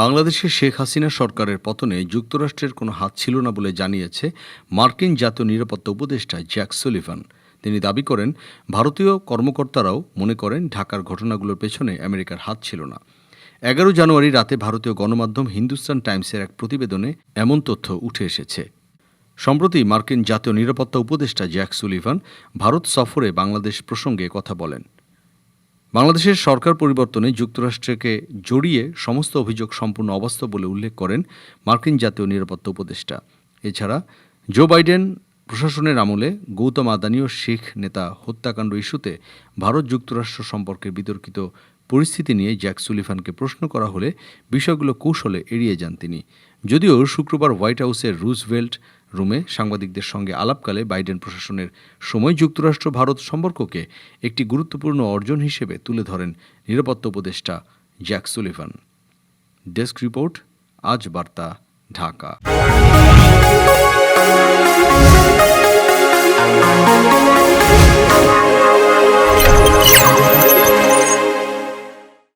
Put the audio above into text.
বাংলাদেশে শেখ হাসিনা সরকারের পতনে যুক্তরাষ্ট্রের কোনো হাত ছিল না বলে জানিয়েছে মার্কিন জাতীয় নিরাপত্তা উপদেষ্টা জ্যাক সুলিভান। তিনি দাবি করেন, ভারতীয় কর্মকর্তারাও মনে করেন ঢাকার ঘটনাগুলোর পেছনে আমেরিকার হাত ছিল না। এগারো জানুয়ারি রাতে ভারতীয় গণমাধ্যম হিন্দুস্তান টাইমসের এক প্রতিবেদনে এমন তথ্য উঠে এসেছে। সম্প্রতি মার্কিন জাতীয় নিরাপত্তা উপদেষ্টা জ্যাক সুলিভান ভারত সফরে বাংলাদেশ প্রসঙ্গে কথা বলেন। বাংলাদেশের সরকার পরিবর্তনে যুক্তরাষ্ট্রকে জড়িয়ে সমস্ত অভিযোগ সম্পূর্ণ অবাস্তব বলে উল্লেখ করেন মার্কিন জাতীয় নিরাপত্তা উপদেষ্টা। এছাড়া, জো বাইডেন প্রশাসনের আমলে গৌতম আদানি ও শেখ নেতা হত্যাকাণ্ড ইস্যুতে ভারত যুক্তরাষ্ট্র সম্পর্কে বিতর্কিত পরিস্থিতি নিয়ে জ্যাক সুলিফানকে প্রশ্ন করা হলে বিষয়গুলো কৌশলে এড়িয়ে যান তিনি। যদিও শুক্রবার হোয়াইট হাউসের রুজভেল্ট রুমে সাংবাদিকদের সঙ্গে আলাপকালে বাইডেন প্রশাসনের সময় যুক্তরাষ্ট্র ভারত সম্পর্ককে একটি গুরুত্বপূর্ণ অর্জন হিসেবে তুলে ধরেন নিরাপত্তা উপদেষ্টা জ্যাক সুলিভান। ডেস্ক রিপোর্ট, আজ বার্তা, ঢাকা।